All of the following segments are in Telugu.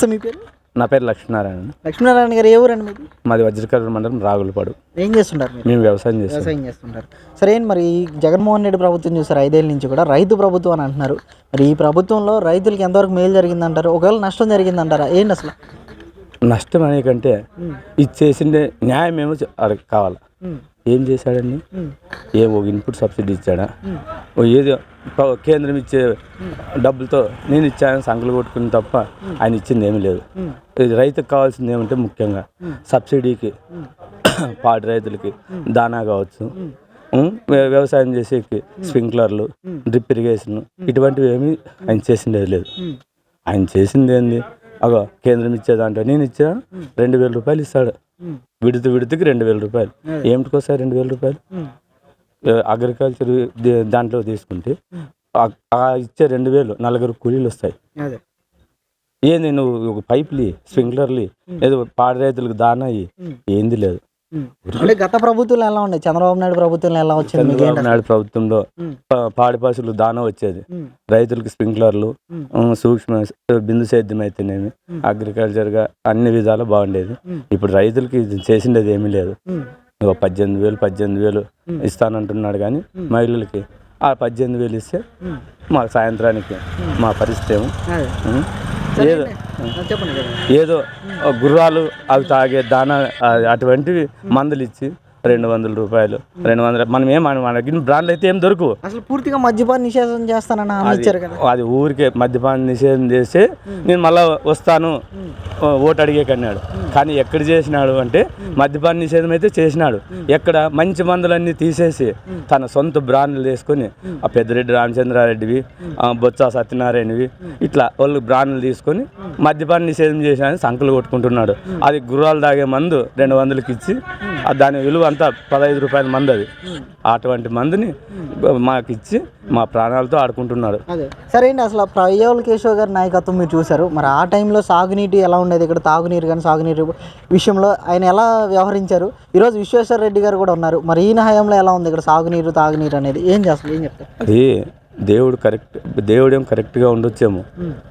నమస్తే మీ పేరు? నా పేరు లక్ష్మీనారాయణ. లక్ష్మీనారాయణ గారు ఏ ఊరండి మీకు మాది వజ్రకర్ర మండలం రాగులపాడు. ఏం చేస్తుంటారు మీరు? మేము వ్యవసాయం చేస్తాం వ్యవసాయం చేస్తుంటారు. సరే మరి ఈ జగన్మోహన్ రెడ్డి ప్రభుత్వం చూసారు ఐదేళ్ళ నుంచి కూడా రైతు ప్రభుత్వం అని అంటున్నారు. మరి ఈ ప్రభుత్వంలో రైతులకి ఎంతవరకు మేలు జరిగిందంటారు? ఒకవేళ నష్టం జరిగిందంటారా? ఏంటి అసలు? నష్టం అనే కంటే ఇది చేసిండే న్యాయం ఏమో కావాలి. ఏం చేశాడండి? ఏ ఒక ఇన్పుట్ సబ్సిడీ ఇచ్చాడా? ఓ ఏదో కేంద్రం ఇచ్చే డబ్బులతో నేను ఇచ్చానని సంకలు కొట్టుకుని తప్ప ఆయన ఇచ్చింది ఏమీ లేదు. ఇది రైతుకు కావాల్సింది ఏమంటే ముఖ్యంగా సబ్సిడీకి పాడి రైతులకి దానా కావచ్చు వ్యవసాయం చేసేకి స్ప్రింక్లర్లు డ్రిప్ ఇరిగేషన్ ఇటువంటివి ఏమీ ఆయన చేసిండేది లేదు. ఆయన చేసింది ఏంది? అగో కేంద్రం ఇచ్చేదాంట్లో నేను ఇచ్చా రెండు వేల రూపాయలు ఇస్తాడు. విడుతు విడుతుకి రెండు వేల రూపాయలు. ఏమిటికి వస్తాయి రెండు వేల రూపాయలు? అగ్రికల్చర్ దాంట్లో తీసుకుంటే ఇచ్చే రెండు వేలు నలుగురు కూలీలు వస్తాయి. ఏంది నువ్వు ఒక పైపులు స్ప్రింక్లర్లు ఏదో పాడి రైతులకు దానా ఇయ్యి. ఏంది లేదు. అంటే గత ప్రభుత్వంలో ఎలా ఉన్నాయి? చంద్రబాబు నాయుడు ప్రభుత్వంలో ఎలా వచ్చింది? చంద్రబాబు నాయుడు ప్రభుత్వంలో పాడి పశువులు దానా వచ్చేది. రైతులకు స్ప్రింక్లర్లు సూక్ష్మ బిందు సేద్యం అయితేనేమి అగ్రికల్చర్గా అన్ని విధాలు బాగుండేది. ఇప్పుడు రైతులకి ఇది చేసిండేది ఏమీ లేదు. పద్దెనిమిది వేలు పద్దెనిమిది వేలు ఇస్తానంటున్నాడు కానీ మహిళలకి ఆ పద్దెనిమిది వేలు ఇస్తే మా సాయంత్రానికి మా పరిస్థితి ఏమో. ఏదో ఏదో గుర్రాలు అవి తాగే దాన అటువంటివి మందులు ఇచ్చి రెండు వందల రూపాయలు. రెండు వందల మనం ఏం మన- మనకి బ్రాండ్లు అయితే ఏం దొరకవు అసలు పూర్తిగా మద్యపాన నిషేధం చేస్తానని హామీ ఇచ్చారు కదా. అది ఊరికే మద్యపాన నిషేధం చేస్తే నేను మళ్ళా వస్తాను. ఓటు అడిగేకన్నాడు కానీ ఎక్కడ చేసినాడు అంటే మద్యపాన నిషేధం అయితే చేసినాడు. ఎక్కడ మంచి మందులన్నీ తీసేసి తన సొంత బ్రాండ్లు తీసుకొని ఆ పెద్దిరెడ్డి రామచంద్రారెడ్డివి బొత్స సత్యనారాయణవి ఇట్లా వాళ్ళు బ్రాండ్లు తీసుకొని మద్యపాన నిషేధం చేసినా సంకలు కొట్టుకుంటున్నాడు. అది గుర్రాలు తాగే మందు రెండు వందలకి ఇచ్చి దాని విలువ అంతా పదహైదు రూపాయల మందు అది. అటువంటి మందుని మాకు ఇచ్చి మా ప్రాణాలతో ఆడుకుంటున్నాడు అదే. సరే అండి అసలు ప్రయోల్ కేశవ్ గారి నాయకత్వం మీరు చూశారు. మరి ఆ టైంలో సాగునీటి ఎలా ఉండేది? ఇక్కడ తాగునీరు కానీ సాగునీరు విషయంలో ఆయన ఎలా వ్యవహరించారు? ఈరోజు విశ్వేశ్వర రెడ్డి గారు కూడా ఉన్నారు. మరి ఈయన హయాంలో ఎలా ఉంది? ఇక్కడ సాగునీరు తాగునీరు అనేది ఏం చేస్తారు ఏం చెప్తారు? అది దేవుడు కరెక్ట్ దేవుడేం కరెక్ట్గా ఉండొచ్చేమో.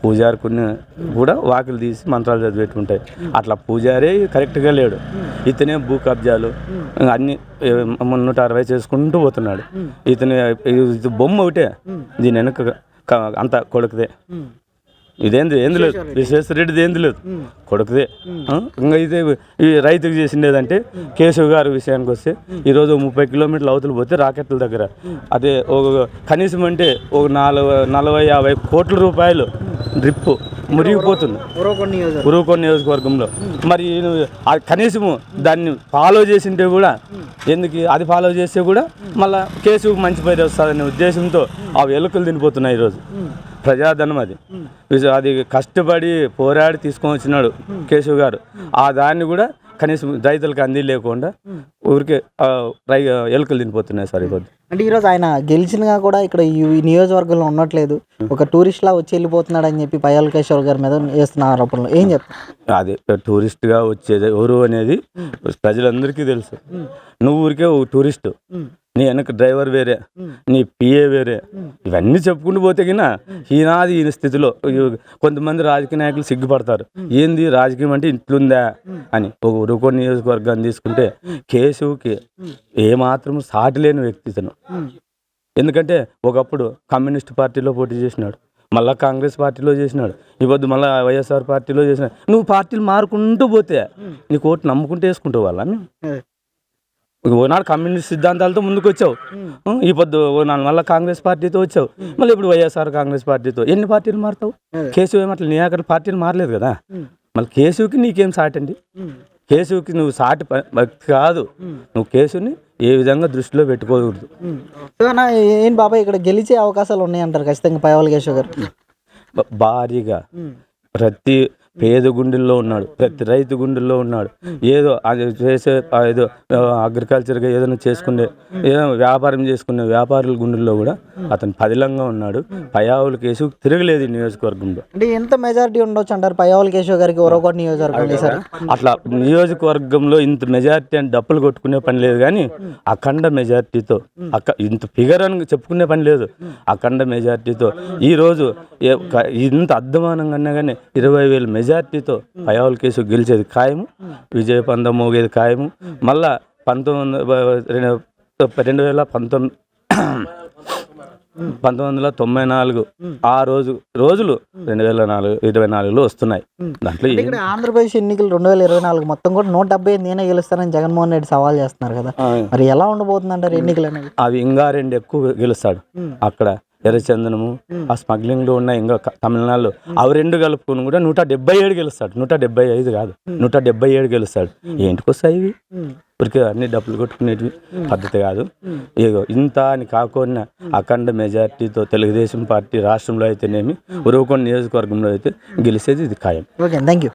పూజారి కొన్ని కూడా వాకిలు తీసి మంత్రాలు చదివేటుంటాయి అట్లా పూజారే కరెక్ట్గా లేడు. ఇతనే భూ కబ్జాలు అన్ని నూట అరవై చేసుకుంటూ పోతున్నాడు. ఇతని ఇది బొమ్మ ఒకటే. దీని వెనక అంత కొడుకుదే. ఇదేంది? ఏంది లేదు విశ్వేశ్వరరెడ్డిది ఏంది లేదు కొడుకుదే? ఇంకా ఇదే ఈ రైతుకు చేసిండేదంటే కేశవ్ గారి విషయానికి వస్తే ఈరోజు ముప్పై కిలోమీటర్ల అవతల పోతే రాకెట్ల దగ్గర. అదే ఒక కనీసం అంటే ఒక నాలుగు నలభై యాభై కోట్ల రూపాయలు డ్రిప్ మురిగిపోతుంది. ఉరువుకొండ నియోజకవర్గంలో. మరి కనీసము దాన్ని ఫాలో చేసింటే కూడా ఎందుకు అది ఫాలో చేస్తే కూడా మళ్ళా కేసుకు మంచి పేరు వస్తుందనే ఉద్దేశంతో ఆ ఎలుకలు తినిపోతున్నాయి ఈరోజు. ప్రజాధనం అది. అది కష్టపడి పోరాడి తీసుకొని వచ్చినాడు కేశవ్ గారు. ఆ దాన్ని కూడా కనీసం రైతులకు అంది లేకుండా ఊరికే రై ఎలుకలు తినిపోతున్నాయి సార్ ఈరోజు అంటే ఈరోజు ఆయన గెలిచినా కూడా ఇక్కడ ఈ నియోజకవర్గంలో ఉండట్లేదు. ఒక టూరిస్ట్ లా వచ్చి వెళ్ళిపోతున్నాడు అని చెప్పి పయ్యాల కేశవ్ గారి మీద వేస్తున్న ఆరోపణలు. ఏం చెప్తారు? అది టూరిస్ట్గా వచ్చేది ఎవరు అనేది ప్రజలందరికీ తెలుసు. నువ్వు ఊరికే టూరిస్ట్. నీ వెనక డ్రైవర్ వేరే నీ పిఏ వేరే. ఇవన్నీ చెప్పుకుంటూ పోతే గిన ఈనాది ఈయన స్థితిలో కొంతమంది రాజకీయ నాయకులు సిగ్గుపడతారు. ఏంది రాజకీయం అంటే ఇట్లుందా అని. ఒక ఉరుకో నియోజకవర్గాన్ని తీసుకుంటే కేశవ్కి ఏమాత్రం సాటి లేని వ్యక్తి ఇతను. ఎందుకంటే ఒకప్పుడు కమ్యూనిస్ట్ పార్టీలో పోటీ చేసినాడు మళ్ళా కాంగ్రెస్ పార్టీలో చేసినాడు ఇప్పుడు మళ్ళీ వైఎస్ఆర్ పార్టీలో చేసినాడు. నువ్వు పార్టీలు మారుకుంటూ పోతే నీకు ఓటు నమ్ముకుంటూ వేసుకుంటావు వాళ్ళని. ఓనాడు కమ్యూనిస్ట్ సిద్ధాంతాలతో ముందుకు వచ్చావు ఈ పొద్దు ఓనాడు మళ్ళీ కాంగ్రెస్ పార్టీతో వచ్చావు. మళ్ళీ ఇప్పుడు వైఎస్ఆర్ కాంగ్రెస్ పార్టీతో ఎన్ని పార్టీలు మారుతావు? కేశవ్ ఏమట్లా నీ అక్కడ పార్టీలు మారలేదు కదా? మళ్ళీ కేశవ్కి నీకేం సాటి అండి? కేశవ్కి నువ్వు సాటి కాదు. నువ్వు కేశవ్ని ఏ విధంగా దృష్టిలో పెట్టుకోకూడదు. ఏం బాబాయ్ ఇక్కడ గెలిచే అవకాశాలు ఉన్నాయంటారు ఖచ్చితంగా పయ్యాల కేశవ్ గారు? భారీగా. ప్రతి పేద గుండెల్లో ఉన్నాడు ప్రతి రైతు గుండెల్లో ఉన్నాడు. ఏదో అది చేసే ఏదో అగ్రికల్చర్గా ఏదైనా చేసుకునే ఏదో వ్యాపారం చేసుకునే వ్యాపారుల గుండెల్లో కూడా అతను పదిలంగా ఉన్నాడు. పయావుల కేసు తిరగలేదు ఈ నియోజకవర్గంలో. అంటే ఎంత మెజారిటీ ఉండొచ్చు అంటారు? పయ్యాల కేశవ్ గారికి ఉరవకొండ నియోజకవర్గం సార్. అట్లా నియోజకవర్గంలో ఇంత మెజారిటీ అని డప్పులు కొట్టుకునే పని లేదు కానీ అఖండ మెజారిటీతో అక్క ఇంత ఫిగర్ అని చెప్పుకునే పని లేదు. అఖండ మెజారిటీతో ఈ రోజు ఏ- క- ఇంత అర్థమానంగా అన్నా కానీ ఇరవై వేల మెజారిటీ మెజార్టీతో పయావుల కేసు గెలిచేది ఖాయము విజయ పందం మోగేది ఖాయము. మళ్ళా పంతొమ్మిది రెండు వేల పంతొమ్మిది పంతొమ్మిది వందల తొంభై నాలుగు ఆ రోజు రోజులు రెండు వేల నాలుగు ఇరవై నాలుగులో వస్తున్నాయి. దాంట్లో ఇక్కడ ఆంధ్రప్రదేశ్ ఎన్నికలు రెండు వేల ఇరవై నాలుగు మొత్తం కూడా నూట డెబ్బై నేనే గెలుస్తానని జగన్మోహన్ రెడ్డి సవాల్ చేస్తున్నారు కదా. మరి ఎలా ఉండబోతుంది అంటారు ఎన్నికలు అనేవి? అవి ఇంకా రెండు ఎక్కువ గెలుస్తాడు. అక్కడ ఎర్రచందనము ఆ స్మగ్లింగ్లో ఉన్న ఇంకా తమిళనాడులో అవి రెండు కలుపుకొని కూడా నూట డెబ్బై ఏడు గెలుస్తాడు. నూట డెబ్బై ఐదు కాదు నూట డెబ్బై ఏడు గెలుస్తాడు ఏంటికి వస్తాయి ఇవి? ఊరికే అన్ని డబ్బులు కొట్టుకునేటివి పద్ధతి కాదు. ఇగో ఇంత అని కాకుండా అఖండ మెజార్టీతో తెలుగుదేశం పార్టీ రాష్ట్రంలో అయితేనేమి ఉరవకొండ నియోజకవర్గంలో అయితే గెలిచేది ఇది ఖాయం. Okay thank you